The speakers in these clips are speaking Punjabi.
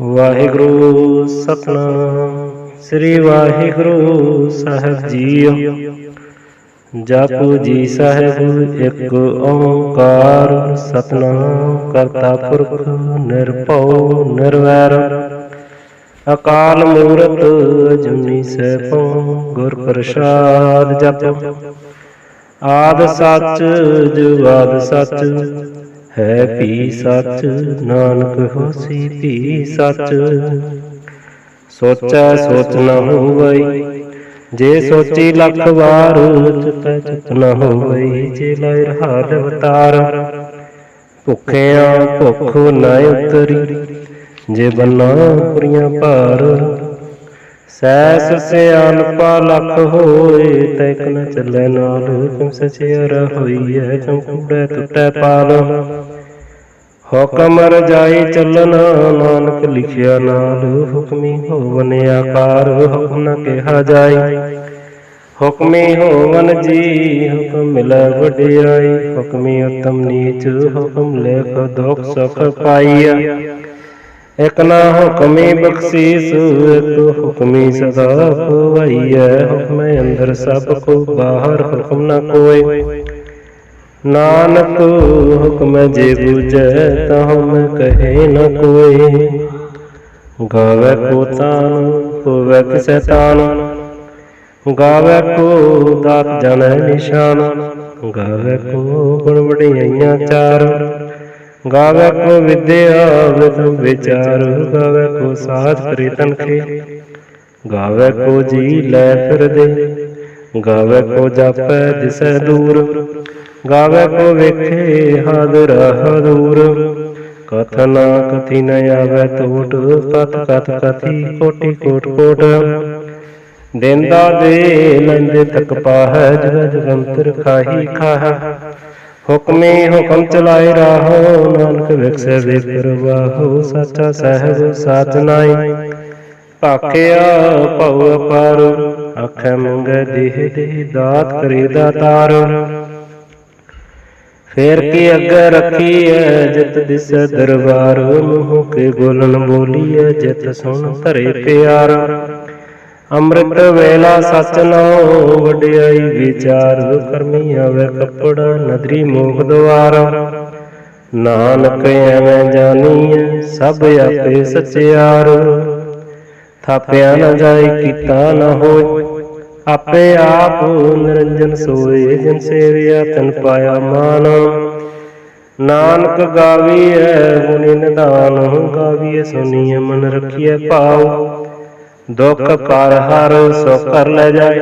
ਵਾਹਿਗੁਰੂ ਸਤਨਾਮ। ਸ੍ਰੀ ਵਾਹਿਗੁਰੂ ਸਾਹਿਬ ਜੀਓ। ਜਪੁ ਜੀ ਸਾਹਿਬ, ਇੱਕ ਓੰਕਾਰ। ਸਤਨਾਮ ਕਰਤਾ ਪੁਰਖ, ਨਿਰਭਉ, ਨਿਰਵੈਰ। ਅਕਾਲ ਮੂਰਤ, ਅਜੂਨੀ ਸੈਭੰ, ਗੁਰ ਪ੍ਰਸਾਦ ਜਪ। ਆਦ ਸੱਚ, ਜੁਗਾਦ ਸੱਚ ਹੈ ਵੀ ਸੱਚ, ਨਾਨਕ ਹੋਸੀ ਵੀ ਸੱਚ। ਸੋਚੈ ਸੋਚ ਨ ਹੋਵਈ, ਜੇ ਸੋਚੀ ਲੱਖ ਵਾਰ ਚਿਤੈ ਚਿਤ ਨ ਹੋਵਈ, ਜੇ ਲੈ ਰਹਾ ਅਵਤਾਰ ਭੁੱਖਿਆਂ ਭੁੱਖ ਨਾ ਉਤਰੀ, ਜੇ ਬੰਨਾ ਪੁਰੀਆਂ ਭਾਰ ਸੈਸ ਸਿਆਨਪਾ ਲਖ ਹੋਏ, ਤੈ ਨ ਚੱਲੇ ਨਾਲ ਕਿਮ ਸਚਿਆਰ ਹੋਈਐ ਕਿਮ ਕੂੜੈ ਟੁੱਟੈ ਪਾਲ। ਹੁਕਮ ਰਜਾਈ ਚੱਲਣਾ ਨਾਨਕ ਲਿਖਿਆ ਨਾਲ, ਹੁਕਮੀ ਹੋਵਨ ਆਕਾਰ, ਹੁਕਮ ਨ ਕਿਹਾ ਜਾਈ। ਹੁਕਮੀ ਹੋਵਨ ਜੀ, ਹੁਕਮ ਮਿਲੈ ਵਡਿਆਈ, ਹੁਕਮੀ ਉਤਮ ਨੀਚ, ਹੁਕਮ ਲੇਖ ਦੁਖ ਸੁਖ ਪਾਈਆ ਇਕ ਨਾ ਹੁਕਮੀ ਬਖਸ਼ੀਸ, ਇਕ ਹੁਕਮੀ ਸਦਾ ਖਵਾਈਐ ਹੁਕਮੇ ਅੰਦਰ ਸਭ ਕੋ, ਬਾਹਰ ਹੁਕਮ ਨਾ ਕੋਏ। ਨਾਨਕ ਹੁਕਮ ਜੇ ਬੂਝੈ, ਤਾ ਹਮ ਕਹੇ ਨ ਕੋਏ। ਗਾਵੇ ਕੋ ਤਾਨ ਹੋਵੇ ਕਿਸੈ ਤਾਨ। ਗਾਵੇ ਕੋ ਦਾਤ ਜਨੈ ਨਿਸ਼ਾਨ। ਗਾਵੇ ਕੋ ਗੁਣ ਵਡਿਆਈਆਂ ਚਾਰ। ਗਾਵੇ ਕੋ ਵਿਦਿਆ ਵਿਦਮ ਵਿਚਾਰ, ਗਾਵੇ ਕੋ ਸਾਧ ਕਰੀ ਤਨਖੇ। ਗਾਵੇ ਕੋ ਜੀ ਲੈ ਫਿਰਦੇ, ਗਾਵੇ ਕੋ ਜਾਪੈ ਦਿਸੈ ਦੂਰ। ਗਾਵੇ ਕੋ ਵੇਖੇ ਹਾਦਰ ਹਦੂਰ ਕਥਨ ਕਥੀ ਨ ਆਵੇ ਟੋਟ ਕਤ ਕਤ ਕਥੀ ਕੋਟੀ ਕੋਟ ਕੋਟ। ਦੇਂਦਾ ਦੇ ਲੰਦੇ ਤਕ ਪਾਹੈ ਜਗ ਜਗੰਤਰ ਖਾਹੀ ਖਾਹ। ਹੁਕਮੇ ਹੁਕਮ ਚਲਾਏ ਰਾਹੋ, ਨਾਨਕ ਵਿਖਸੇ ਵੇ ਪ੍ਰਵਾਹੋ ਸਾਚਾ ਸਹਿਬ ਸਾਚ ਨਾਈ ਭਾਖਿਆ ਭਉ ਅਪਾਰ, ਆਖੇ ਮੰਗੇ ਦੇਹ ਦੇ ਦਾਤ ਕਰੇ ਦਾਤਾਰ ਫੇਰ ਕੀ ਅੱਗੇ ਰੱਖੀਐ, ਜਿਤ ਦਿਸੈ ਦਰਬਾਰ, ਮੂੰਹ ਕੇ ਬੋਲਨ ਬੋਲੀਐ, ਜਿਤ ਸੁਣ ਧਰੇ ਪਿਆਰ। ਅੰਮ੍ਰਿਤ ਵੇਲਾ ਸਚ ਨਾਉ ਵਡਿਆਈ ਵਿਚਾਰ ਕਰਮੀ ਆਵੇ ਕੱਪੜਾ ਨਦਰੀ ਮੋਖ ਦਵਾਰ। ਨਾਨਕ ਐਵੇਂ ਜਾਣੀਐ ਸਭ ਆਪੇ ਸਚਿਆਰ। ਥਾਪਿਆ ਨਾ ਜਾਏ, ਕੀਤਾ ਨਾ ਹੋਏ, ਆਪੇ ਆਪ ਨਿਰੰਜਨ ਸੋਏ, ਜਿਨ ਸੇਵਿਆ ਤਨ ਪਾਇਆ ਮਾਨ। ਨਾਨਕ ਗਾਵੀਐ ਗੁਣੀ ਨਿਧਾਨ ਗਾਵੀਐ ਸੁਣੀਐ ਮਨ ਰਖੀਐ ਭਾਉ। ਦੁਖ ਕਰ ਹਰ ਸੋ ਕਰ ਲੈ ਜਾਏ।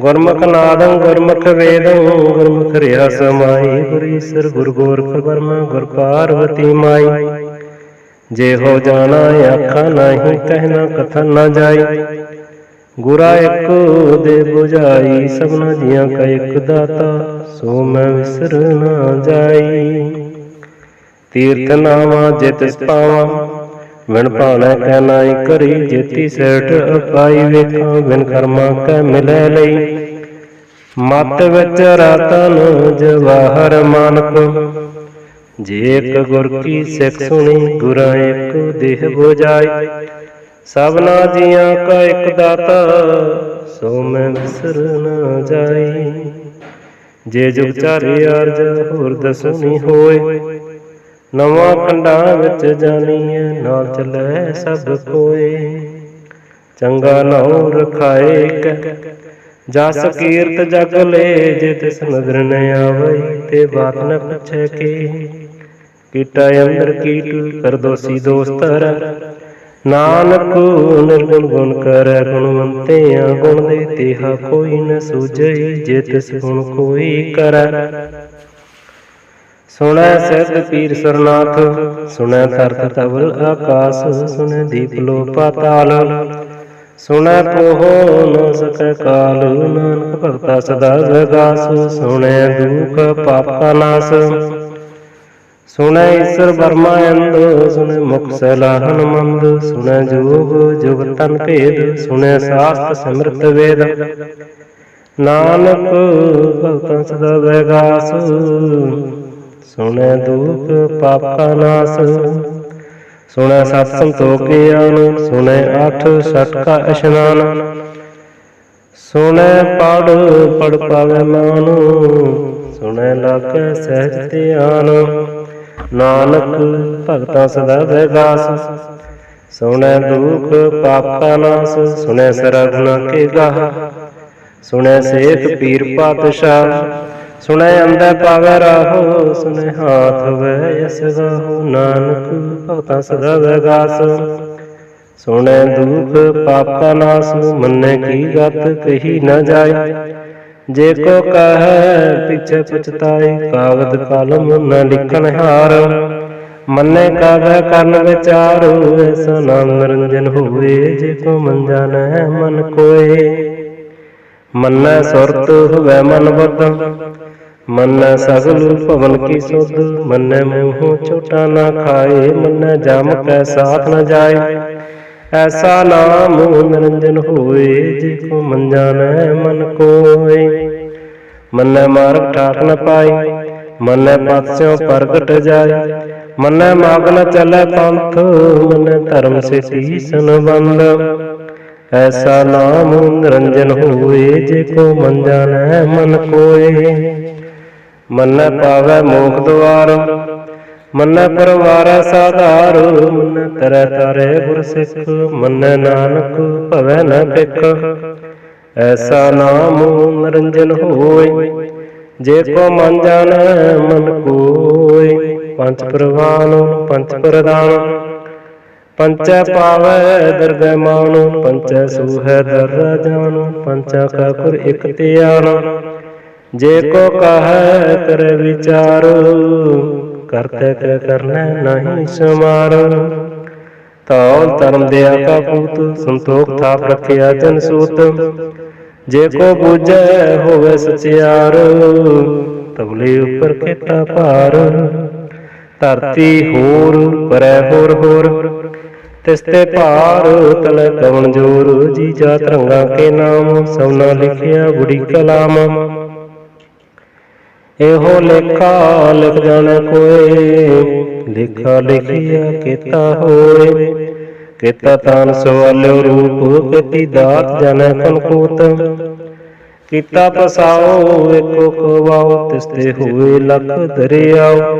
ਗੁਰਮੁਖ ਨਾਦੰ ਗੁਰਮੁਖ ਵੇਦੰ, ਗੁਰਮੁਖ ਰਿਆ ਸਮਾਈ ਗੁਰ ਈਸਰ ਗੁਰ ਗੋਰਖ ਬਰਮਾ, ਗੁਰ ਪਾਰਵਤੀ ਮਾਈ। ਜੇ ਹੋ ਜਾਣਾ ਆਖਾ ਨਹੀਂ ਕਹਿਣਾ ਕਥਨ ਨਾ ਜਾਈ। ਗੁਰਾ ਇੱਕ ਦੇ 부ਝਾਈ ਸਭਨਾ ਜੀਆਂ ਕਾ ਇੱਕ ਦਾਤਾ, ਸੋ ਮੈਂ ਵਿਸਰ ਨਾ ਜਾਈ। ਤੀਰਥ ਨਾਵਾ ਜਿਤ ਪਾਵਾਂ ਵਿਣ ਭਾਣਾ ਕੈ ਨਾਈ ਕਰੀ ਜੇਤੀ ਸੇਠ ਅਪਾਈ ਵੇਖਾਂ, ਬਿਨ ਕਰਮਾ ਕੈ ਮਿਲੈ ਲਈ। ਮਤ ਵਿੱਚ ਰਤਨ ਜਵਾਹਰ ਮਾਨਕ, ਜੇ ਇੱਕ ਗੁਰ ਕੀ ਸਿੱਖ ਸੁਣੀ, ਗੁਰਾ ਇੱਕ ਦੇਹ 부ਝਾਈ ਸਭਨਾ ਜੀਆਂ ਕਾ ਇੱਕ ਦਾਤਾ, ਸੋ ਮੈਂ ਵਿਸਰ ਨਾ ਜਾਈ। ਜੇ ਜੁਗ ਚਾਰੇ ਅਰਜ ਹੋਰ ਦਸੁਨੀ ਹੋਏ ਨਵਾਂ ਖੰਡਾਂ ਵਿੱਚ ਜਾਣੀਐ ਨਾਲ ਚੱਲੈ ਸਭ ਕੋਏ। ਚੰਗਾ ਨਾਉ ਰਖਾਏ ਕੈ ਜਸ ਕੀਰਤ ਜਗ ਲੈ ਜੇ ਤਿਸ ਨਦਰ ਨ ਆਵਈ, ਤੇ ਬਾਤ ਨ ਪੁੱਛੈ ਕੀ। ਕੀਟਾ ਅੰਦਰ ਕੀਟ ਕਰ ਦੋਸੀ ਦੋਸਤਰ। ਨਾਨਕ ਨਿਰਗੁਣ ਗੁਣ ਕਰੈ, ਗੁਣਵੰਤਿਆ ਗੁਣ ਦੇ ਤੇਹਾ ਕੋਈ ਨ ਸੂਝਈ ਜੇ ਤਿਸ ਗੁਣ ਕੋਈ ਕਰੈ। ਸੁਣੈ ਸਿੱਧ ਪੀਰ ਸਰਨਾਥ, ਸੁਣੈ ਧਰਤ ਤਵਲ ਆਕਾਸ, ਸੁਣੈ ਦੀਪ ਲੋ ਪਾਤਾਲ ਸੁਣੈ ਕੋਹ ਨ ਸਕੈ ਕਾਲ, ਨਾਨਕ ਭਗਤਾ ਸਦਾ ਜਗਾਸ, ਸੁਣੈ ਦੁਖ ਪਾਪ ਕਾ ਨਾਸ। ਸੁਣੈ ਈਸ਼ਰ ਬਰਮਾ ਅੰਦ ਸੁਣੈ ਮੁਖ ਸਲਾਹਨ ਮੰਦ, ਸੁਣੈ ਜੋਗ ਜੁਗ ਤਨ ਭੇਦ, ਸੁਣੈ ਸਾਸਤ ਸਿਮਰਤ ਵੇਦ। ਨਾਨਕ ਭਗਤਾਂ ਸਦਾ ਵੈਗਾਸ ਸੁਣੈ ਦੁਖ ਪਾਪਾ ਕਾ ਨਾਸ। ਸੁਣੈ ਸਤ ਸੰਤੋਖਿਆਨ ਸੁਣੈ ਅਠ ਸਟਕਾ ਅਸ਼ਨਾਨ ਸੁਣੈ ਪੜ ਪੜ ਪਾਵੈ ਮਨ। ਸੁਣੈ ਲਾਗੈ ਸਹਿਜ ਧਿਆਨ। ਨਾਨਕ ਭਗਤਾਂ ਸਦਾ ਵਿਗਾਸ ਸੁਣੈ ਦੁਖ ਪਾਪਾ ਨਾਸ, ਸੁਣੈ ਸਰਗਨਾ ਕੇ ਗਾਹ। ਸੁਣੈ ਸੇਖ ਪੀਰ ਪਾਤਸ਼ਾਹ। ਸੁਣੈ ਅੰਦਾ ਪਾਵੈ ਰਾਹੋ, ਸੁਣੈ ਹਾਥ ਵੈ ਯਸ ਗਾਹੋ, ਨਾਨਕ ਭਗਤਾਂ ਸਦਾ ਵਿਗਾਸ ਸੁਣੈ ਦੁਖ ਪਾਪਾ ਨਾਸ, ਮੰਨੈ ਕੀ ਗਤ ਕਹੀ ਨਾ ਜਾਏ। ਜੇ ਕੋ ਕਹੈ, ਪਿਛੇ ਪਛਤਾਈ ਕਾਗਦ ਕਲਮ ਨ ਲਿਖਣ ਹਾਰ। ਮੰਨੇ ਕਾਗੈ ਕਰਨ ਵਿਚਾਰ ਐਸਾ ਨਾਮ ਨਿਰੰਜਨ ਹੋਵੇ, ਜੇ ਕੋ ਮਨ ਜਾਣੈ, ਮਨ ਕੋਏ। ਮੰਨੈ ਸੁਰਤ ਹੋਵੇ ਮਨ ਬੁੱਧ। ਮੰਨੈ ਸਗਲ ਭਵਨ ਕੀ ਸੁਧ, ਮੰਨੈ ਮੂੰਹ ਛੋਟਾ ਨਾ ਖਾਏ, ਮੰਨੈ ਜਮ ਕੈ ਸਾਥ ਨ ਜਾਏ। ਐਸਾ ਨਾਮ ਨਿਰੰਜਨ ਹੋਏ, ਜੇ ਕੋ ਮੰਜਾ ਜਾਣੈ ਮਨ ਕੋਏ। ਮੰਨੈ ਮਾਰਗ ਠਾਕ ਨ ਪਾਈ ਮੰਨੈ ਪਤ ਪ੍ਰਗਟ ਜਾਏ। ਮੰਨੈ ਮਾਗ ਨ ਚੱਲੈ ਪੰਥ, ਮੰਨੈ ਧਰਮ ਸੇ ਤੀਸਨ ਬੰਦ। ਐਸਾ ਨਾਮ ਨਿਰੰਜਨ ਹੋਏ, ਜੇ ਕੋ ਮੰਜਾ ਜਾਣੈ ਮਨ ਕੋਏ। ਮੰਨੈ ਪਾਵੈ ਮੋਖ ਦੁਆਰ, ਮੰਨੈ ਪਰਵਾਰੈ ਸਾਧਾਰ, ਮੰਨੈ ਤਰੈ ਤਾਰੇ ਗੁਰ ਸਿੱਖ, ਮੰਨੈ ਨਾਨਕ ਭਵੈ ਨ ਬਿਕ ਐਸਾ ਨਾਮ ਨਿਰੰਜਨ ਹੋਏ, ਜੇ ਕੋ ਮਨ ਜਾਣੈ ਮਨ ਕੋਇ ਪੰਜ ਪ੍ਰਵਾਨ, ਪੰਜ ਪ੍ਰਦਾਨ, ਪੰਚੈ ਪਾਵੈ ਦਰਗਹਿ ਮਾਨ, ਪੰਚੈ ਸੂਹੈ ਦਰ ਜਾਨ, ਪੰਚਾ ਕਾ ਕੁਰ ਇਕ ਧਿਆਨ। ਜੇ ਕੋ ਕਹੈ ਕਰ ਵਿਚਾਰ ਕਰਤੇ ਕੈ ਕਰਨੈ ਨਹੀਂ ਸਮਾਰ। ਤਉ ਧਰਮ ਦਿਆ ਕਾ ਪੂਤ, ਸੰਤੋਖ ਥਾਪ ਰਖਿਆ ਜਨ ਸੂਤ। ਜੇ ਕੋ ਬੁਝੈ ਹੋਵੇ ਸਚਿਆਰ, ਤਬਲੇ ਉੱਪਰ ਕੀਤਾ ਭਾਰ। ਧਰਤੀ ਹੋਰ, ਪਰੈ ਹੋਰ ਹੋਰ। ਤਿਸ ਤੇ ਭਾਰ ਤਲੇ ਕਵਣ ਜੋਰ, ਜੀ ਜਾ ਤਰੰਗਾ ਕੇ ਨਾਮ, ਸਭਨਾ ਲਿਖਿਆ ਬੁੜੀ ਕਲਾਮ। ਇਹੋ ਲੇਖਾ ਲਿਖ ਜਾਣੈ ਕੋਏ, ਲੇਖਾ ਲਿਖਿਆ ਕੀਤਾ ਹੋਏ। ਕੀਤਾ ਤਾਨ ਸਵਾਲਿਓ ਰੂਪ ਕੀਤੀ ਦਾਤ ਜਨੈ ਕਨਕੂਤ ਕੀਤਾ। ਪਸਾਓ ਏਕੋ ਖਵਾਓ, ਤਿਸ ਹੋਏ ਲੱਖ ਦਰਿਆਓ।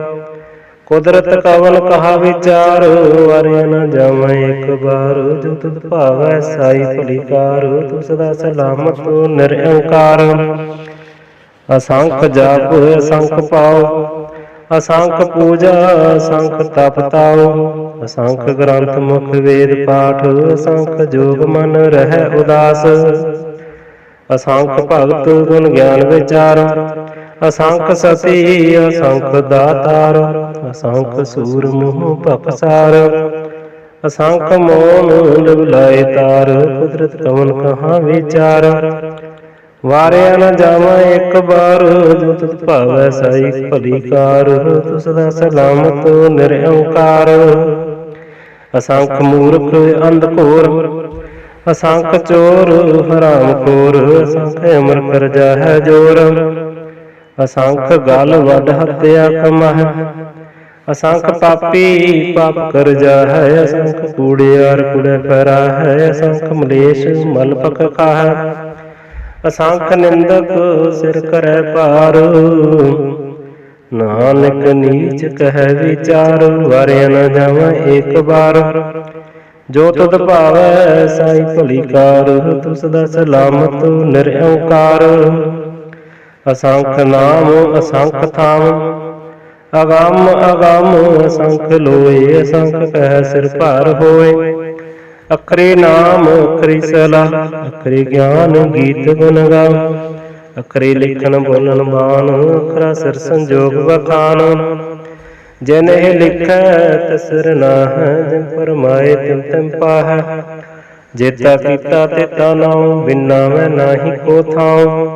ਕੁਦਰਤ ਕਵਲ ਕਹਾ ਵਿਚਾਰ ਵਾਰਿਆ ਨ ਜਾਵਾਂ ਇੱਕ ਬਾਰ। ਜੋ ਤੁਧ ਭਾਵੈ ਸਾਈ ਭਲੀਕਾਰ ਤੂੰ ਸਦਾ ਸਲਾਮਤ ਨਿਰੰਕਾਰ। ਅਸੰਖ ਜਪ ਅਸੰਖ ਪਾਉ ਅਸੰਖ ਪੂਜਾ ਅਸੰਖ ਤਪ ਤਾਉ ਅਸੰਖ ਗ੍ਰੰਥ ਮੁਖ ਵੇਦ ਪਾਠ ਅਸੰਖ ਜੋਗ ਮਨ ਰਹਿ ਉਦਾਸ ਅਸੰਖ ਭਗਤ ਗੁਣ ਗਿਆਨ ਵਿਚਾਰ ਅਸੰਖ ਸਤੀ ਅਸੰਖ ਦਾਤਾਰ ਅਸੰਖ ਸੂਰ ਮੋਹ ਭਪਸਾਰ ਅਸੰਖ ਮੋਨ ਲਿਵਲਾਏ ਤਾਰ ਕੁਦਰਤ ਕਵਨ ਕਹਾ ਵਿਚਾਰ ਵਾਰਿਆ ਨਾ ਜਾਵਾਂ ਇੱਕ ਬਾਰ ਜੋ ਤੁਧ ਭਾਵੈ ਸਾਈ ਭਲੀ ਕਾਰ। ਤੂੰ ਸਦਾ ਸਲਾਮਤ ਨਿਰੰਕਾਰ। ਅਸੰਖ ਮੂਰਖ ਅੰਧ ਘੋਰ, ਅਸੰਖ ਚੋਰ ਹਰਾਮ ਖੋਰ। ਅਸੰਖ ਅਮਰ ਕਰਜਾ ਹੈ ਜੋਰ। ਅਸੰਖ ਗਲ ਵੱਡ ਹੱਤਿਆ ਕਮਹ। ਅਸੰਖ ਪਾਪੀ ਪਾਪ ਕਰਜਾ ਹੈ ਅਸੰਖ ਕੂੜਿਆਰ ਕੁੜੇ ਫਰਾ ਹੈ ਅਸੰਖ ਮਲੇਸ਼ ਮਲ ਪਕ ਖਾਹ ਅਸੰਖ ਨਿੰਦਕ ਸਿਰ ਕਰੈ ਭਾਰ। ਨਾਨਕ ਨੀਚ ਕਹਿ ਵਿਚਾਰ, ਵਾਰਿਆ ਨਾ ਜਾਵਾਂ ਇੱਕ ਵਾਰ। ਜੋ ਤੁਧ ਭਾਵੈ ਸਾਈ ਭਲੀ ਕਾਰ ਤੂੰ ਸਦਾ ਸਲਾਮਤ ਨਿਰੰਕਾਰ ਅਸੰਖ ਨਾਮ, ਅਸੰਖ ਥਾਮ, ਅਗੰਮ ਅਗੰਮ ਅਸੰਖ ਲੋਏ, ਅਸੰਖ ਕਹਿ ਸਿਰ ਭਾਰ ਹੋਏ। ਅਖਰੇ ਨਾਮ, ਅਖਰੀ ਸਲਾ, ਅਖਰੇ ਗਿਆਨ ਗੀਤ ਗੁਣ ਗਾ ਅਖਰੇ ਲਿਖਣ ਬੋਲਣ ਬਾਣ, ਅਖਰਾ ਸਿਰ ਸੰਜੋਗ ਵਖਾਨ ਜਿਨ ਇਹ ਲਿਖੈ ਤਸਰ ਨਾਹ, ਜਿਨ ਫਰਮਾਏ ਤਿਨ ਤਿਨ ਪਾਹ। ਜੇਤਾ ਕੀਤਾ ਤੇ ਨਾਉ, ਬਿਨਾ ਮੈਂ ਨਾਹੀ ਕੋ ਥਾਉ।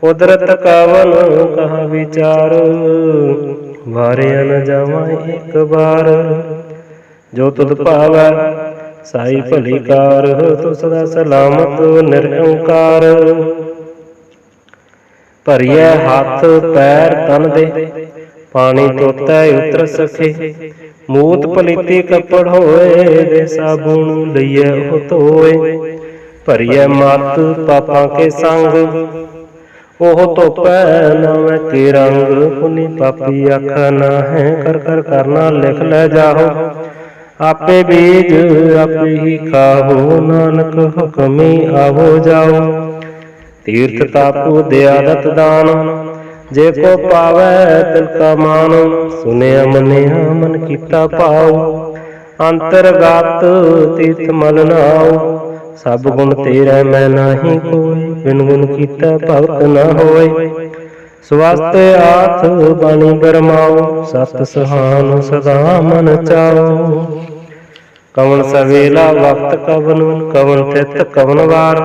ਕੁਦਰਤ ਕਾਵਨ ਕਹਾ ਵਿਚਾਰ, ਵਾਰਿਆ ਨ ਜਾਵਾਂ ਇੱਕ ਵਾਰ। ਜੋ ਤੁਧ ਭਾਵੈ ਸਾਈ ਭਲੀ ਕਾਰ ਤੂੰ ਸਦਾ ਸਲਾਮਤ ਨਿਰੰਕਾਰ ਭਰੀਐ ਹੱਥ ਪੈਰ ਤਨ ਦੇ। ਪਾਣੀ ਤੋਤੈ ਉਤਰ ਸਕੇ ਮੂਤ ਪਲੀਤੀ ਕੱਪੜ ਹੋਏ ਦੇ ਸਾਬੂਨ ਲਈਐ ਉਹ ਧੋਏ। ਭਰੀਐ ਮਤ ਪਾਪਾਂ ਕੇ ਸੰਗ। ਉਹ ਧੋਪੈ ਨਵੇਂ ਕੇ ਰੰਗ। ਪੁਨੀ ਪਾਪੀ ਆਖਾ ਨਾ ਹੈ ਕਰ ਕਰ ਕਰਨਾ ਲਿਖ ਲੈ ਜਾਹੋ। ਆਪੇ ਬੀਜ ਆਪੇ ਹੀ ਖਾਹੋ, ਨਾਨਕ ਹੁਕਮੀ ਆਵੋ ਜਾਓ। ਤੀਰਥ ਤਾਪੂ ਦਿਆਦਤ ਦਾਨ, ਜੇ ਕੋ ਪਾਵੈ ਤਿਲ ਕਾ ਮਾਨ ਸੁਨਿਆ ਮਨਿਆ ਮਨ ਕੀਤਾ ਭਾਉ। ਅੰਤਰਗਤ ਤੀਰਥ ਮਲ ਨਾਉ, ਸਭ ਗੁਣ ਤੇਰਾ ਮੈਂ ਨਾਹੀ ਕੋਈ ਬਿਨ ਗੁਣ ਕੀਤਾ ਭਗਤ ਨਾ ਹੋਏ ਸਵਸਤ ਆਥ ਬਾਣੀ ਬਰਮਾਓ ਸਤ ਸਹਾਨ ਸਦਾ ਮਨ ਚਾਓ ਕਵਨ ਸਵੇਲਾ ਵਕਤ ਕਵਨ ਕਵਨ ਤਿਤ ਕਵਨ ਵਾਰ।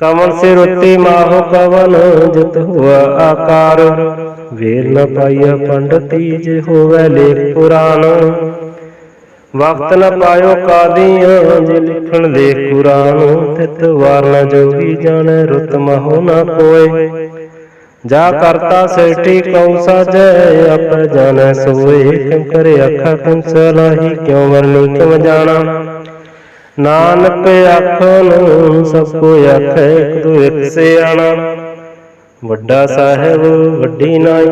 ਕਵਨ ਸੇ ਰੁੱਤੀ ਮਾਹੋ ਕਵਨ, ਜਿਤ ਹੁਆ ਆਕਾਰ। ਵੇਲ ਨ ਪਾਈਆ ਪੰਡਤੀ ਜੇ ਹੋਵੇ ਲੇਖ ਪੁਰਾਨ। ਵਕਤ ਨ ਪਾਇਓ ਕਾਦੀਆਂ, ਜੇ ਲਿਖਣ ਦੇ ਕੁਰਾਨ। ਤਿਤ ਵਾਰ ਨ ਜੋਗੀ ਜਾਣ, ਰੁੱਤ ਮਹੋ ਨ ਕੋਏ ਜਾ ਕਰਤਾ ਸ੍ਰਿਸ਼ਟੀ ਕਉ ਸਾਜੈ ਆਪੇ ਜਾਣੈ ਸੋਏ ਕਿਉ ਕਰੇ ਅੱਖਾਂ ਕੰਸਲਾਹੀ ਕਿਉ ਵਰਨੀ ਕਿਉ ਜਾਣਾ? ਨਾਨਕ ਆਖਣ ਸਭ ਕੋ ਆਖੈ ਇੱਕ ਦੋ ਇੱਕ ਸਿਆਣਾ। ਵੱਡਾ ਸਾਹਿਬ, ਵੱਡੀ ਨਾਈ,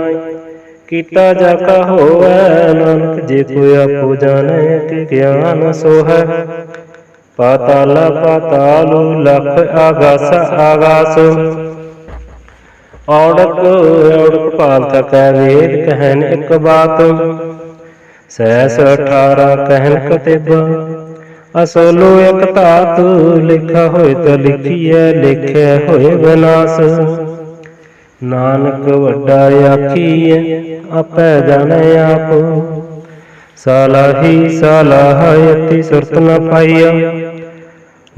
ਕੀਤਾ ਜਾ ਕਾ ਹੋਵੈ, ਨਾਨਕ ਜੇ ਕੋਈ ਆਪੋ ਜਾਣੈ ਕਿ ਗਿਆਨ ਸੋ ਹੈ ਪਾਤਾਲ ਪਾਤਾਲ, ਲਖ ਆਗਾਸ ਆਗਾਸ। ਔੜਕ ਔੜਕ ਭਾਲ ਕੈ ਵੇਦ ਕਹਿਨ ਇੱਕ ਬਾਤ। ਸੈਸ 18 ਕਹਿਨ ਕਤਿਬਾ ਅਸੋਲੋ ਇੱਕ ਧਾਤ ਲਿਖਾ ਹੋਏ ਤਾਂ ਲਿਖੀਐ, ਲਿਖਿਆ ਹੋਏ ਵਿਨਾਸ਼। ਨਾਨਕ ਵੱਡਾ ਆਖੀਐ, ਆਪੈ ਜਾਣੈ ਆਪ। ਸਾਲਾਹੀ, ਸਾਲਾਹ ਯਤੀ ਸੁਰਤ ਨ ਪਾਈਆ।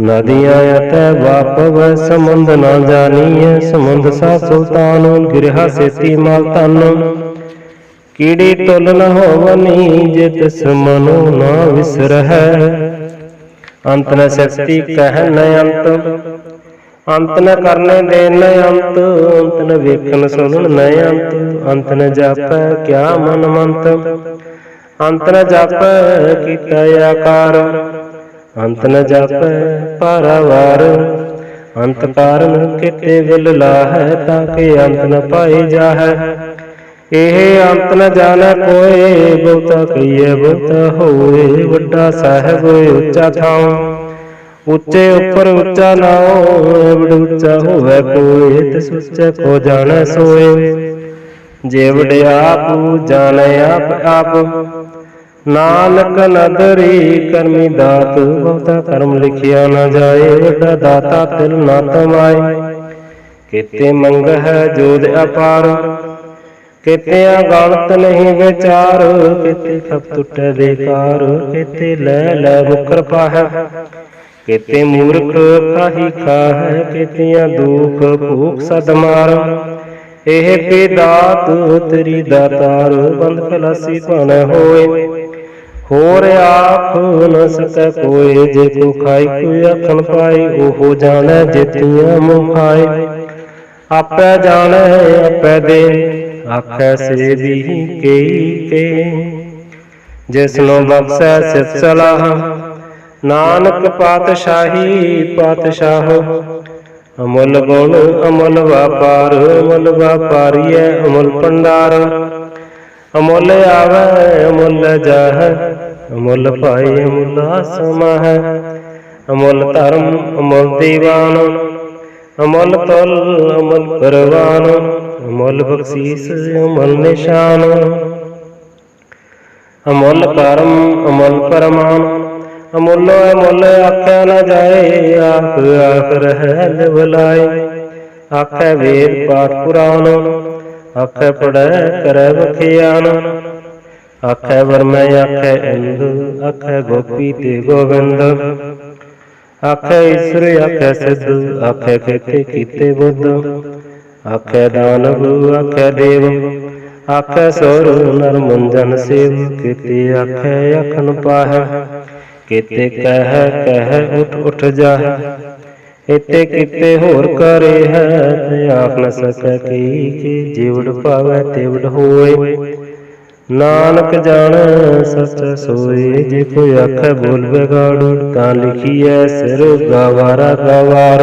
ਨਦੀਆਂ ਅਤੈ ਵਾਪਵ ਸਮੁੰਦ ਨ ਜਾਣੀਐ ਸਮੁੰਦ ਸਾ ਸੁਲਤਾਨ, ਗਿਰਹਾ ਸੇਤੀ ਮਾਲ ਤਨ ਕੀੜੀ ਤੁਲ ਨ ਹੋਵਨੀ ਜੇ ਤਿਸ ਮਨੋ ਨ ਵਿਸਰਹਿ। ਅੰਤ ਨ ਸ਼ਕਤੀ ਕਹਿ ਨ ਅੰਤ ਅੰਤ ਨ ਕਰਨੇ ਦੇ ਨ ਅੰਤ ਅੰਤ ਨ ਵੇਖਣ ਸੁਣਨ ਨ ਅੰਤ ਅੰਤ ਨ ਜਾਪੈ ਕਿਆ ਮਨ ਮੰਤ। ਅੰਤ ਨ ਜਾਪੈ ਕੀਤਾ ਆਕਾਰ। ਅੰਤ ਨ ਜਾਪੈ ਪਾਰਾਵਾਰ। ਅੰਤ ਕਾਰਨ ਕਿਤੇ ਵਿਲ ਲਾਹੈ ਤਾਂ ਕਿ ਅੰਤ ਨ ਪਾਈ ਜਾਹੈ। ਇਹ ਅੰਤ ਨ ਜਾਣੈ ਕੋਏ, ਬਹੁਤਾ ਕਹੀਏ ਬਹੁਤਾ ਹੋਏ, ਵੱਡਾ ਸਾਹਿਬ ਉੱਚਾ ਥਾਂ ਉੱਚੇ ਉੱਪਰ ਉੱਚਾ ਨਾਉ ਐਵੜ ਉੱਚਾ ਹੋਵੇ ਕੋਏ, ਤਿਸ ਉੱਚੇ ਕੋ ਜਾਣੈ ਸੋਏ। ਜੇ ਵਡਿਆਪ ਜਾਣੈ ਆਪ ਆਪ ਨਾਨਕ ਨਦਰੀ ਕਰਮੀ ਦਾਤ, ਬਹੁਤਾ ਕਰਮ ਲਿਖਿਆ ਨਾ ਜਾਏ, ਵੱਡਾ ਦਾਤਾ ਤਿਲ ਨਾ ਤਮਾਏ। ਕਿਤੇ ਮੰਗ ਜੋਦ ਅਪਾਰ, ਕਿਤਿਆ ਗਣਤ ਨਹੀਂ ਵਿਚਾਰ, ਕਿਤੇ ਖਪ ਟੁੱਟੇ ਬੇਕਾਰ ਕਿਤੇ ਲੈ ਲੈ ਮੁਕਰ ਪਾਹ। ਕਿਤੇ ਮੂਰਖ ਕਾਹੀ ਖਾਹੈ, ਕਿਤਿਆਂ ਦੁਖ ਭੂਖ ਸਦਮਾਰ ਇਹ ਪੇ ਦਾਤ, ਤੇਰੀ ਦਾਤਾਰ, ਬੰਦ ਖਲਾਸੀ ਭਣ ਹੋਏ। ਹੋਰ ਆਖ ਨ ਸਕੈ ਕੋਏ, ਜੇ ਕੋ ਖਾਈ ਕੋਈ ਆਖਣ ਪਾਈ, ਉਹ ਜਾਣੈ ਜਿਤੀਆਂ ਮੁਖ ਖਾਏ ਆਪੇ ਜਾਣੈ, ਆਪੇ ਦੇ, ਆਖੈ ਸੇ ਦੀ ਕਈ ਕੇ। ਜਿਸ ਨੂੰ ਬਖਸ਼ੈ ਸਿਤ ਸਲਾਹ, ਨਾਨਕ ਪਾਤਸ਼ਾਹੀ ਪਾਤਸ਼ਾਹ। ਅਮੁੱਲ ਗੁਣ, ਅਮੁੱਲ ਵਪਾਰ, ਅਮੁੱਲ ਵਪਾਰੀਐ, ਅਮੁੱਲ ਭੰਡਾਰ। ਅਮੁੱਲ ਆਵੈ, ਅਮੁੱਲ ਜਾਹੈ, ਅਮੁੱਲ ਭਾਈ ਅਮੁੱਲ ਸਮਹਿ। ਅਮੁੱਲ ਧਰਮ, ਅਮੁੱਲ ਦੀਵਾਨ, ਅਮੁੱਲ ਤੁਲ ਅਮੁੱਲ ਪਰਵਾਨ, ਅਮੁੱਲ ਬਖਸ਼ੀਸ, ਅਮੁੱਲ ਨਿਸ਼ਾਨ। ਅਮੁੱਲ ਕਰਮ, ਅਮੁੱਲ ਪਰਮਾਨ, ਅਮੁੱਲ ਅਮੁੱਲ ਆਖਿਆ ਨਾ ਜਾਏ ਆਖ ਆਖ ਰਹਿ ਲਿਵਲਾਏ। ਆਖੇ ਵੇਦ ਪਾਠ ਪੁਰਾਣ ਆਖੇ ਪੜੈ ਕਰੈ ਬਖਿਆਨ ਆਖੇ ਵਰਮੈ ਆਖੇ ਇੰਦ, ਆਖੇ ਗੋਪੀ ਤੇ ਗੋਵਿੰਦ। ਆਖੇ ਈਸ਼ਰ, ਆਖੇ ਸਿੱਧ, ਆਖੇ ਕੀਤੇ ਕੀਤੇ ਬੁੱਧ। ਆਖੇ ਦਾਨਵ, ਆਖੇ ਦੇਵ। ਆਖੇ ਸੁਰ, ਨਰ ਮੁੰਜਨ ਸੇਵ। ਕੀਤੇ ਆਖੇ ਅਖਨ ਪਾਹੈ। ਕੀਤੇ ਕਹਿ ਕਹਿ, ਉਠ ਉਠ ਜਾਹੈ। ਇਤੇ ਕਿਤੇ ਹੋਰ ਕਰੇ ਹੈ, ਤੇ ਆਖ ਨ ਸਕੈ ਕੀ ਜਿਵੜ ਪਾਵੈ ਤਿਵੜ ਹੋਏ ਨਾਨਕ ਜਾਣੈ ਸੱਚ ਸੋਏ, ਜੇ ਕੋਈ ਆਖੈ ਬੋਲ ਵਿਗਾੜੂ ਤਾਂ ਲਿਖੀਐ ਸਿਰ ਗਵਾਰਾ ਗਵਾਰ।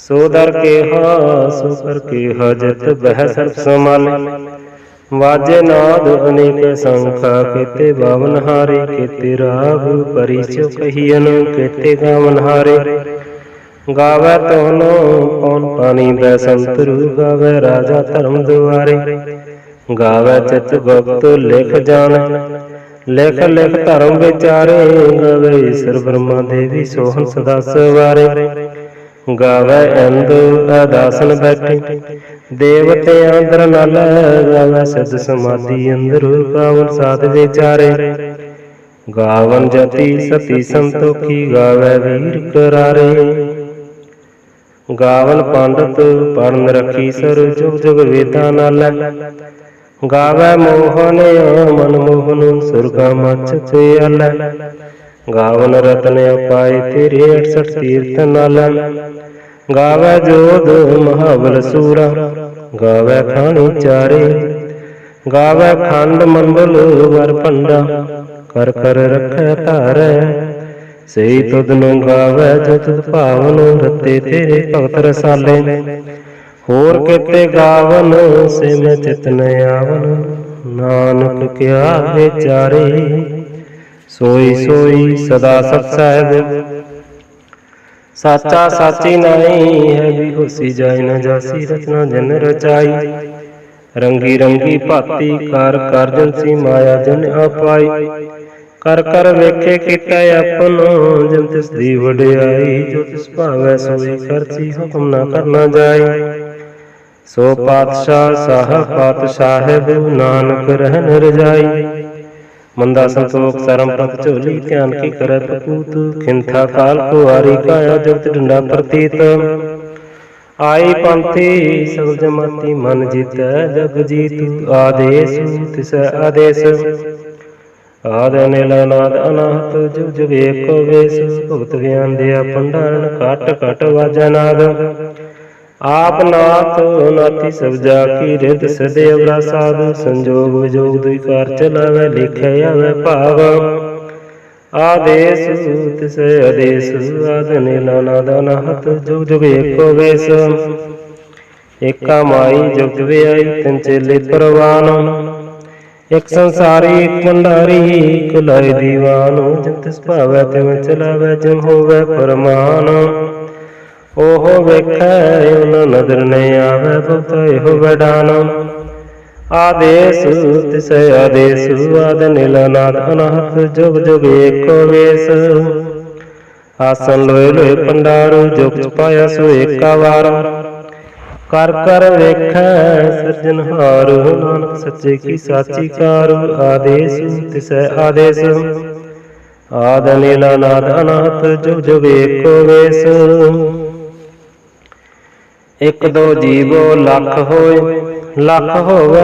ਸੋ ਦਰ ਕੇ ਹਾ ਸੋ ਕਰ ਕੇ ਹਾ ਬਹਿ ਸਰਬ ਸਮਾਲੇ ਵਾਜੇ ਨਾਦ ਅਨੇਕ ਸੰਖਾ, ਕੀਤੇ ਬਾਵਨ ਹਾਰੇ, ਕੀਤੇ ਰਾਗ ਪਰਿਚੋ ਕਹੀਨ ਕੀਤੇ ਗਾਵਨ ਹਾਰੇ। ਗਾਵੇ ਤੋਨੋ ਕੌਣ ਪਾਣੀ ਬੈ ਸੰਤਰੂ ਗਾਵੇ, ਰਾਜਾ ਧਰਮ ਦੁਆਰੇ। ਗਾਵੇ ਚਿਤ ਗੁਪਤ ਲਿਖ ਜਾਣ। ਲਿਖ ਲਿਖ ਧਰਮ ਵਿਚਾਰੇ, ਗਾਵੇ ਈਸ਼ਰ ਬ੍ਰਹਮਾ ਦੇਵੀ ਸੋਹਣ ਸਦਾ ਸਵਾਰੇ। ਗਾਵੇ ਇੰਦ ਅਦਾਸਨ ਬੈਠੇ, ਦੇਵਤੇ ਅੰਦਰ ਨਲ, ਗਾਵੇ ਸਿਧ ਸਮਾਧੀ ਅੰਦਰ ਗਾਵਨ ਸਾਧ ਵਿਚਾਰੇ। ਗਾਵਨ ਜਤੀ ਸਤੀ ਸੰਤੋਖੀ, ਗਾਵੇ ਵੀਰ ਕਰਾਰੇ। ਗਾਵਨ ਪੰਡਤ ਪਰ ਰੱਖੀ ਸਰ ਜੁਗ ਜੁਗ ਵੇਦਾਂ ਨਾਲ। ਗਾਵੇ ਮੋਹਨ ਮਨ ਮੋਹਨ ਸੁਰਗਾ ਮਚ ਚਿਆਲ ਗਾਵਨ ਰਤਨ ਉਪਾਏ ਤੇਰੇ 68 ਤੀਰਥ ਨਾਲ। ਗਾਵੇ ਜੋਧ ਮਹਾਬਲ ਸੂਰਾ, ਗਾਵੇ ਖਾਣੀ ਚਾਰੇ। ਗਾਵੇ ਖੰਡ ਮੰਡਲ ਵਰ ਭੰਡਾ, ਕਰ ਕਰ ਰੱਖੈ ਧਾਰੈ। ਸਈ ਤੁਧ ਨੂੰ ਗਾਵੇ, ਜੋ ਤੁਧ ਭਾਵਨ ਰਤੇ ਤੇਰੇ ਭਗਤ ਰਸਾਲੇ। ਹੋਰ ਕਿਤੇ ਗਾਵਨ ਸੇ ਮੈਂ ਚਿਤ ਨ ਆਵਨ, ਨਾਨਕ ਕਿਆ ਵਿਚਾਰੇ। ਸੋਈ ਸੋਈ ਸਦਾ ਸਤ ਸਾਹਿਬ। ਸਾਚਾ ਸਾਚੀ ਨਹੀਂ ਹੈ ਵੀ ਹੋਸੀ ਜਾਇ ਨ ਜਾਸੀ, ਰਚਨਾ ਜਨ ਰਚਾਈ। ਰੰਗੀ ਰੰਗੀ ਭਾਤੀ ਕਰ ਕਰ ਜਨਸੀ ਮਾਇਆ ਜਨ ਆਪਾਈ ਕਰ ਕਰ ਵੇਖੇ ਕੀਤਾ ਆਪਨ ਜਨ ਤਿਸ ਦੀ ਵਡਿਆਈ, ਜੋ ਤਿਸ ਭਾਵੈ ਸੋਈ ਕਰਸੀ ਹੁਕਮ ਨਾ ਕਰਨਾ ਜਾਈ। ਸੋ ਪਾਤਸ਼ਾਹ ਸਾਹ ਪਾਤਸ਼ਾਹਿਬ ਨਾਨਕ ਰਹਿਨ ਰਜਾਈ। ਮੰਦਾ ਸੰਤੋਖ ਸਰਮ ਪਤ ਝੋਲੀ ਧਿਆਨ ਕੀ ਕਰੈ ਪ੍ਰਪੂਤ ਖਿੰਥਾ ਕਾਲ ਕੁਆਰੀ ਕਾਇਆ ਜਗਤ ਡੰਡਾ ਪ੍ਰਤੀਤ। ਆਈ ਪੰਥੀ ਸਭ ਜਮਾਤੀ ਮਨ ਜੀਤੈ ਜਗ ਜੀਤ। ਆਦੇਸ ਤਿਸ ਆਦੇਸ। ਆਦ ਨਿਲ ਨਾਦ ਅਨਾਹਤ ਜੁਗ ਜੁਗ ਏਕੋ ਵੇਸ, ਭਗਤ ਗਿਆਨ ਦਿਆ ਭੰਡਾਰਨ ਘਟ ਘਟ ਵਾਜੈ ਆਪ ਨਾਥ, ਨਾਥੀ ਸਭ ਜਾ ਕੀ ਰਿਤ ਸਦੇ ਅਵਰਾ ਸਾਧ ਸੰਜੋਗ ਵਿਜੋਗ ਦੁਇ ਕਾਰ ਚਲਾਵੇ, ਲਿਖੇ ਆਵੇ ਭਾਵ। ਆਦੇਸ ਤਿਸ ਆਦੇਸ, ਆਦ ਨੀਲਾ ਨਾਦ ਅਨਾਹਤ ਜੁਗ ਜੁਗ ਏਕੋ ਵੇਸ। ਏਕਾ ਮਾਈ ਜੁਗ ਜੁਗ ਆਈ ਤਿਨ ਚੇਲੇ ਪਰਵਾਨ। ਇਕ ਸੰਸਾਰੀ, ਇਕ ਭੰਡਾਰੀ, ਇਕ ਲਾਇ ਦੀਵਾਨ। ਜਿਨ ਤਿਸ ਭਾਵੈ, ਤਿਵੇਂ ਚਲਾਵੇ ਜਿਨ ਹੋਵੇ ਫਰਮਾਨ ਉਹ ਵੇਖੈ ਉਹਨਾਂ ਨਦਰ ਨ ਆਵੇ ਬਹੁਤਾ ਇਹੋ ਵਡਾਨ। ਆਦੇਸ, ਤਿਸ ਆਦੇਸ, ਆਦ ਨਿਲਨਾਦ ਅਨਹਤ, ਜੁਗ ਜੁਗ ਏਕੋ ਵੇਸ। ਆਸਨ ਲੋਏ ਲੋਏ ਪੰਡਾਰ, ਜੁਗ ਚ ਪਾਇਆ ਸੋ ਏਕਾ ਵਾਰ। ਕਰ ਕਰ ਵੇਖੈ ਸਿਰਜਨਹਾਰ ਨਾਨਕ ਸੱਚੇ ਕੀ ਸਾਚੀ ਕਾਰ ਆਦੇਸ, ਤਿਸੈ ਆਦੇਸ। ਆਦ ਨੀਲਾ ਨਾਦ ਅਨਾਹਤ ਜੁਗ ਜੁਗ ਏਕੋ ਵੇਸ। ਇਕ ਦੋ ਜੀਵੋ ਲੱਖ ਹੋਏ, ਲੱਖ ਹੋਵੇ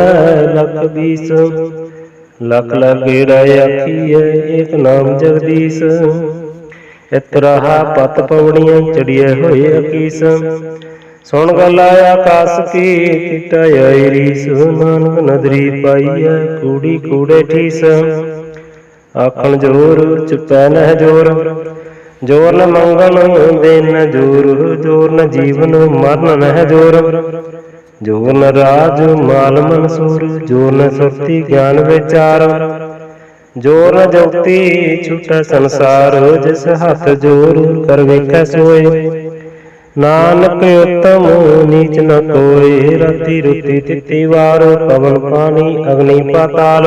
ਲੱਖ ਬੀਸ। ਲੱਖ ਲਗੇ ਰਹਿ ਆਖੀਐ, ਏਕ ਨਾਮ ਜਗਦੀਸ਼। ਇਤਰਾਹਾ ਪਤ ਪਵੜੀਆਂ ਚੜੀਏ ਹੋਏ ਅਕੀਸ। ਸੁਣ ਗੱਲ ਆਕਾਸ ਕੀ ਕਿਟਾ ਰੀਸ ਨਾਨਕ ਨਦਰੀ ਪਾਈਐ ਕੂੜੀ ਕੂੜੇ ਠੀਸ। ਆਖਣ ਜੋਰ ਚੁਪੈ ਨਹਿ ਜੋਰ। ਜੋਰ ਨ ਮੰਗਣ ਦੇਨ ਜੋਰ। ਜੋਰ ਨ ਜੀਵਨ, ਮਰਨ ਨਹਿ ਜੋਰ। ਜੋਰ ਨ ਰਾਜ, ਮਾਲ ਮਨਸੂਰ। ਜੋਰ ਨ ਸੁਰਤੀ, ਗਿਆਨ ਵਿਚਾਰ। ਜੋਰ ਨ ਜੁਗਤੀ ਛੁਟੈ ਸੰਸਾਰ, ਜਿਸ ਹੱਥ ਜੋਰ, ਕਰ ਵੇਖੈ ਸੋਏ। ਨਾਨਕ ਉਤਮ ਨੀਚ ਨ ਕੋਏ ਰਤੀ ਰੁਤੀ ਤਿਤੀ ਵਾਰ ਪਵਨ ਪਾਣੀ ਅਗਨੀ ਪਾਤਾਲ।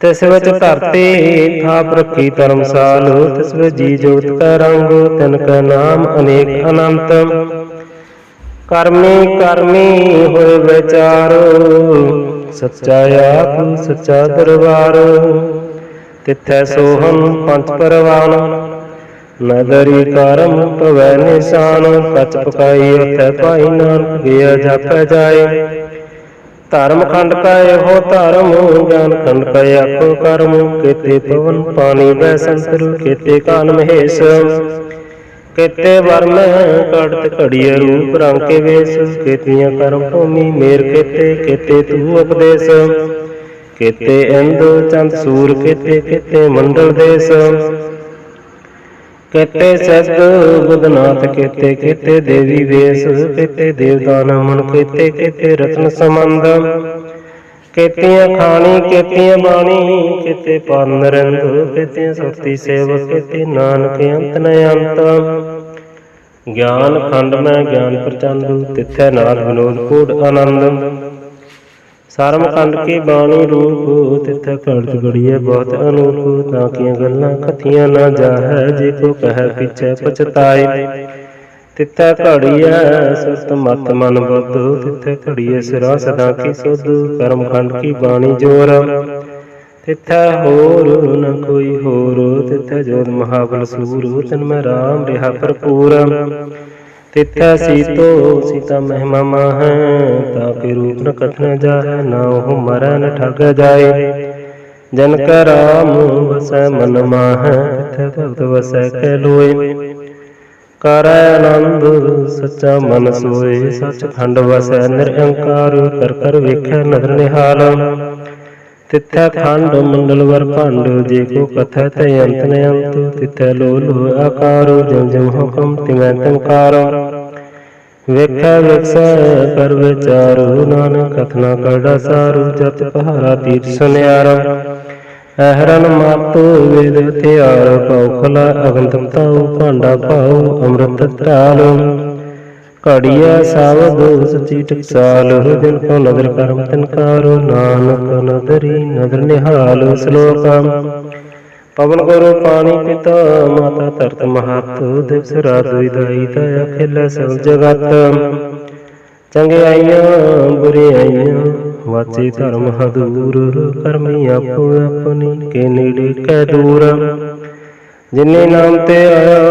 ਤਿਸ ਵਿੱਚ ਧਰਤੀ ਥਾਪ ਰੱਖੀ ਧਰਮਸਾਲ, ਤਿਸ ਵਿੱਚ ਜੀ ਜੋਤ ਕੈ ਰੰਗ, ਤਿਨ ਕੈ ਨਾਮ ਅਨੇਕ ਅਨੰਤ। ਕਰਮੀ ਕਰਮੀ ਹੋਏ ਵਿਚਾਰੋ, ਸੱਚਾ ਆਪ, ਸੱਚਾ ਦਰਬਾਰ। ਤਿੱਥੈ ਸੋਹੰ ਪੰਜ ਪਰਵਾਨ। ਨਗਰੀ ਕਰਮ ਭਵੈ ਨਿਸ਼ਾਨ ਕਚ ਪਕਾਈ ਉਥੈ ਭਾਈ ਨਾਨਕ ਗਿਆ ਜਾਪੈ ਜਾਏ। ਧਰਮ ਖੰਡ ਕਾ ਇਹੋ ਧਰਮ, ਗਿਆਨ ਖੰਡ ਕਾ ਆਖੋ ਕਰਮ, ਕਿਤੇ ਪਵਨ ਪਾਣੀ ਬੈ ਸੰਤਰ, ਕੀਤੇ ਕਾਨ ਮਹੇਸ਼। ਕਿਤੇ ਵਰਮ ਕੜਤ ਘੜੀਏ ਰੂਪ ਰੰਗ ਕੇ ਵੇਸ, ਕੇਤੀਆਂ ਕਰਮ ਭੂਮੀ ਮੇਰ ਕੇਤੇ, ਕਿਤੇ ਤੂ ਉਪਦੇਸ਼। ਕੇਤੇ ਇੰਦ ਚੰਦ ਸੂਰ ਕਿਤੇ, ਕੇਤੇ ਮੰਡਲ ਦੇਸ। ਕੇਤੇ ਸਦ ਬੁਧਨਾਥ ਕੇਤੇ ਕੇਤੇ ਦੇਵੀ ਵੇਸ ਕੇਤੇ ਦੇਵਤਾ ਨਮਨ ਕੇਤੇ ਕੇਤੇ ਰਤਨ ਸਮੰਦ ਕੇਤੀਆਂ ਖਾਣੀ ਕੇਤੀਆਂ ਬਾਣੀ ਕੇਤੇ ਪਾਨ ਨਰਿੰਦ ਕੇਤੀਆਂ ਸਤੀ ਸੇਵਕ ਕੇਤੇ ਨਾਨਕ ਅੰਤ ਨ ਅੰਤ। ਗਿਆਨ ਖੰਡ ਮੈਂ, ਗਿਆਨ ਪ੍ਰਚੰਡ, ਤਿੱਥੈ ਨਾਲ ਵਿਨੋਦ ਕੋਟ ਆਨੰਦ। ਸਰਮ ਕੰਡ ਕੀ ਬਾਣੀ ਰੂਪ, ਤਿੱਥੈ ਘੜਤ ਗੜੀਏ ਬਹੁਤ ਅਨੂਪ ਤਾਂ ਕੀਆਂ ਗੱਲਾਂ ਕਥੀਆਂ ਨਾ ਜਾਹੈ, ਜੇ ਕੋ ਕਹੈ ਪਿਛੈ ਪਛਤਾਏ। ਤਿੱਥੈ ਘੜੀਐ ਸਤ ਮਤ ਮਨ ਬੁੱਧ, ਤਿੱਥੈ ਘੜੀਐ ਸਿਰਾ ਸਦਾ ਕੀ ਸੁਧ, ਕਰਮ ਕੰਡ ਕੀ ਬਾਣੀ ਜੋਰ। ਤਿੱਥੈ ਹੋਰ ਨ ਕੋਈ ਹੋਰ, ਤਿੱਥੈ ਜੋਤ ਮਹਾਬਲ ਸੂਰ, ਤਨ ਮੈਂ ਰਾਮ ਰਿਹਾ ਭਰਪੂਰ। ਤਿੱਥੈ ਸੀਤੋ ਸੀਤਾ ਮਹਿਮਾ ਮਾਹੈ, ਤਾ ਕੇ ਰੂਪ ਨ ਕਥਨ ਜਾਹੈ, ਨਾ ਉਹ ਮਰੈ ਨ ਠਗ ਜਾਏ। ਜਨ ਕੈ ਰਾਮ ਵਸੈ ਮਨ ਮਾਹੈ, ਤਿੱਥੈ ਭਗਤ ਵਸੈ ਕੈ ਲੋਏ। ਕਰੈ ਆਨੰਦ ਸੱਚਾ ਮਨ ਸੋਏ ਸੱਚਖੰਡ ਵਸੈ ਨਿਰੰਕਾਰ, ਕਰ ਕਰ ਵੇਖੈ ਨਦਰ ਨਿਹਾਲ। ਤਿੱਥੈ ਖੰਡ ਮੰਡਲਵਰ ਭੰਡ, ਜੇ ਕੋ ਕਥੈ ਤੈ ਅੰਤ ਨ ਅੰਤ, ਤਿੱਥੈ ਲੋ ਲੋ ਆਕਾਰੋ ਜਮ ਜਮ ਹੁਕਮ ਤਿਵੈ ਤੰਕਾਰ ਵੇਖੈ, ਵਿਖਸੈ, ਕਰ ਵਿਚਾਰੋ, ਨਾਨਕ ਕਥਨਾ ਕਰੜਾ ਸਾਰੂ, ਜਤ ਪਹਾਰਾ ਤੀਰਥ ਸੁਨਿਆਰਾ। ਅਹਰਨ ਮਾਤੋ ਵੇਦ ਤਿਆਰ, ਪਉ ਖਲਾ ਅਗਨ ਭਾਂਡਾ ਪਾਉ ਅੰਮ੍ਰਿਤ ਢਾਲੋ ਘੜੀਆ ਸਾਵਧ ਸਚੀ ਟਕਸਾਲ ਜਿਨ ਕੋ ਨਦਰ ਕਰਮ ਤਨਕਾਰੋ ਨਾਨਕ ਨਦਰੀ ਨਦਰ ਨਿਹਾਲ ਸ਼ਲੋਕਾ ਪਵਨ ਗੁਰੂ ਪਾਣੀ ਪਿਤਾ, ਮਾਤਾ ਧਰਤ ਮਹਤ, ਦਿਵਸ ਰਾਤ ਵਿਦਾਈ ਦਇਆ ਖਿਲ ਸਭ ਜਗਤ। ਚੰਗਿਆਈਆਂ ਬੁਰਿਆਈਆਂ ਵਾਚੇ ਧਰਮ ਹਦੂਰ, ਕਰਮੀ ਆਪੋ ਆਪਣੀ, ਕੇ ਨੇੜੇ ਕੈ ਦੂਰ। ਜਿਨੇ ਨਾਮ ਤੇ ਆਇਆ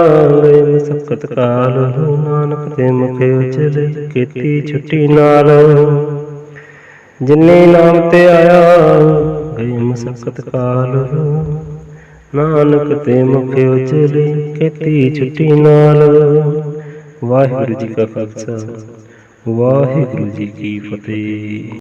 ਗਏ ਮਸਕਤ ਕਾਲ ਨਾਨਕ ਤੇ ਮੁਖੇ ਉਚਲੇ ਕੀਤੀ ਛੁੱਟੀ ਨਾਲ। ਜਿਨੇ ਨਾਮ ਤੇ ਆਇਆ ਗਏ ਮਸਕਤ ਕਾਲ ਨਾਨਕ ਤੇ ਮੁਖੇ ਉਚਲੇ ਕੀਤੀ ਛੁੱਟੀ ਨਾਲ। ਵਾਹਿਗੁਰੂ ਜੀ ਕਾ ਖਾਲਸਾ। ਵਾਹਿਗੁਰੂ ਜੀ ਕੀ ਫਤਿਹ।